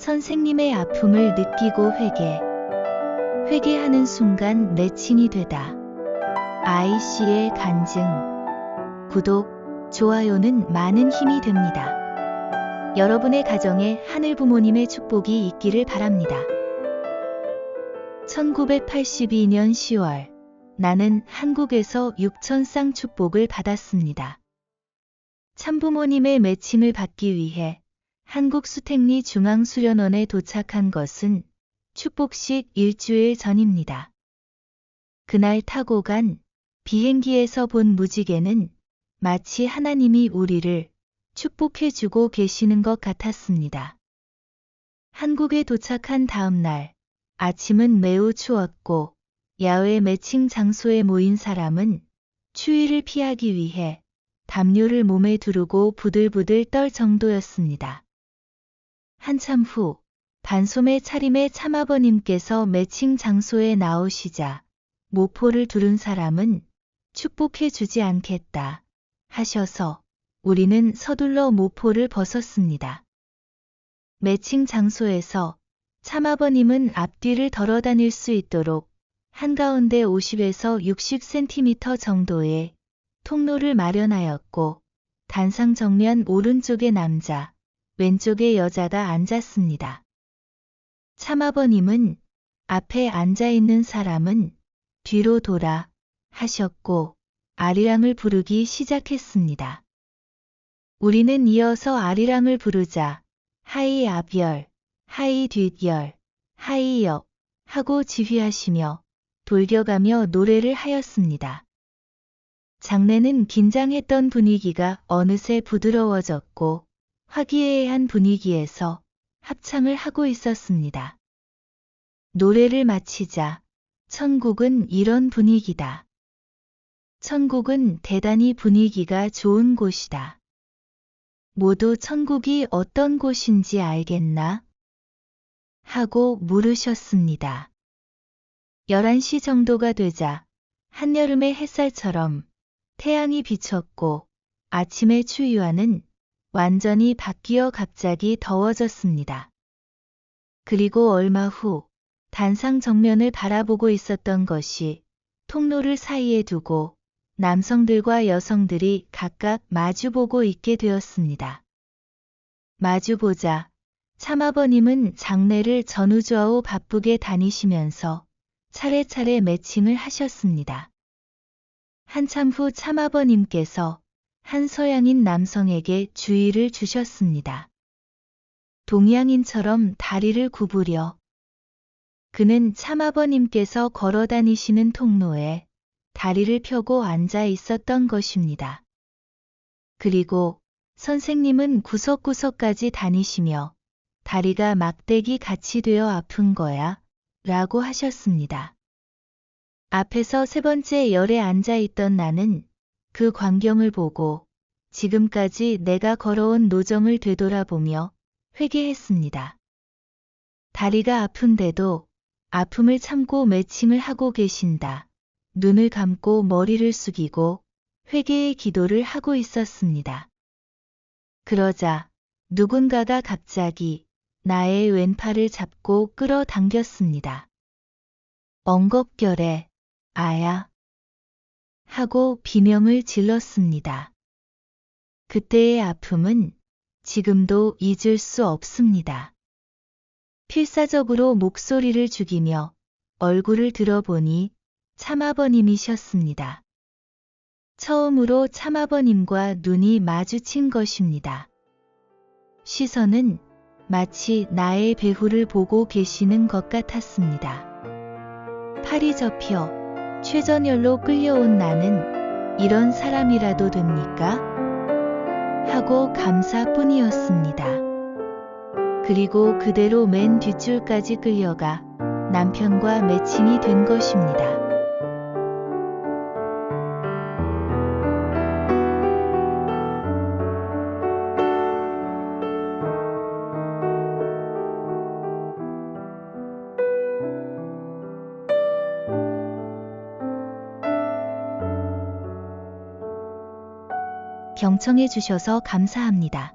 선생님의 아픔을 느끼고 회개. 회개하는 순간 매칭이 되다. 아이씨의 간증. 구독, 좋아요는 많은 힘이 됩니다. 여러분의 가정에 하늘 부모님의 축복이 있기를 바랍니다. 1982년 10월, 나는 한국에서 6천쌍 축복을 받았습니다. 참부모님의 매칭을 받기 위해 한국 수택리 중앙수련원에 도착한 것은 축복식 일주일 전입니다. 그날 타고 간 비행기에서 본 무지개는 마치 하나님이 우리를 축복해주고 계시는 것 같았습니다. 한국에 도착한 다음 날, 아침은 매우 추웠고, 야외 매칭 장소에 모인 사람은 추위를 피하기 위해 담요를 몸에 두르고 부들부들 떨 정도였습니다. 한참 후, 반소매 차림의 참아버님께서 매칭 장소에 나오시자, 모포를 두른 사람은 축복해 주지 않겠다 하셔서 우리는 서둘러 모포를 벗었습니다. 매칭 장소에서 참아버님은 앞뒤를 덜어 다닐 수 있도록 한가운데 50에서 60cm 정도의 통로를 마련하였고 단상 정면 오른쪽에 남자, 왼쪽에 여자가 앉았습니다. 참아버님은 앞에 앉아 있는 사람은 뒤로 돌아 하셨고 아리랑을 부르기 시작했습니다. 우리는 이어서 아리랑을 부르자 하이 앞열, 하이 뒷열, 하이 옆 하고 지휘하시며 돌겨가며 노래를 하였습니다. 장례는 긴장했던 분위기가 어느새 부드러워졌고 화기애애한 분위기에서 합창을 하고 있었습니다. 노래를 마치자 천국은 이런 분위기다. 천국은 대단히 분위기가 좋은 곳이다. 모두 천국이 어떤 곳인지 알겠나? 하고 물으셨습니다. 11시 정도가 되자 한여름의 햇살처럼 태양이 비쳤고 아침의 추위와는 완전히 바뀌어 갑자기 더워졌습니다. 그리고 얼마 후 단상 정면을 바라보고 있었던 것이 통로를 사이에 두고 남성들과 여성들이 각각 마주보고 있게 되었습니다. 마주보자 참아버님은 장례를 전우좌우 바쁘게 다니시면서 차례차례 매칭을 하셨습니다. 한참 후 참아버님께서 한 서양인 남성에게 주의를 주셨습니다. 동양인처럼 다리를 구부려 그는 참아버님께서 걸어 다니시는 통로에 다리를 펴고 앉아 있었던 것입니다. 그리고 선생님은 구석구석까지 다니시며 다리가 막대기 같이 되어 아픈 거야 라고 하셨습니다. 앞에서 세 번째 열에 앉아 있던 나는 그 광경을 보고 지금까지 내가 걸어온 노정을 되돌아보며 회개했습니다. 다리가 아픈데도 아픔을 참고 매칭을 하고 계신다. 눈을 감고 머리를 숙이고 회개의 기도를 하고 있었습니다. 그러자 누군가가 갑자기 나의 왼팔을 잡고 끌어당겼습니다. 엉겁결에 아야 하고 비명을 질렀습니다. 그때의 아픔은 지금도 잊을 수 없습니다. 필사적으로 목소리를 죽이며 얼굴을 들어보니 참아버님이셨습니다. 처음으로 참아버님과 눈이 마주친 것입니다. 시선은 마치 나의 배후를 보고 계시는 것 같았습니다. 팔이 접혀 최전열로 끌려온 나는 이런 사람이라도 됩니까? 하고 감사뿐이었습니다. 그리고 그대로 맨 뒷줄까지 끌려가 남편과 매칭이 된 것입니다. 경청해 주셔서 감사합니다.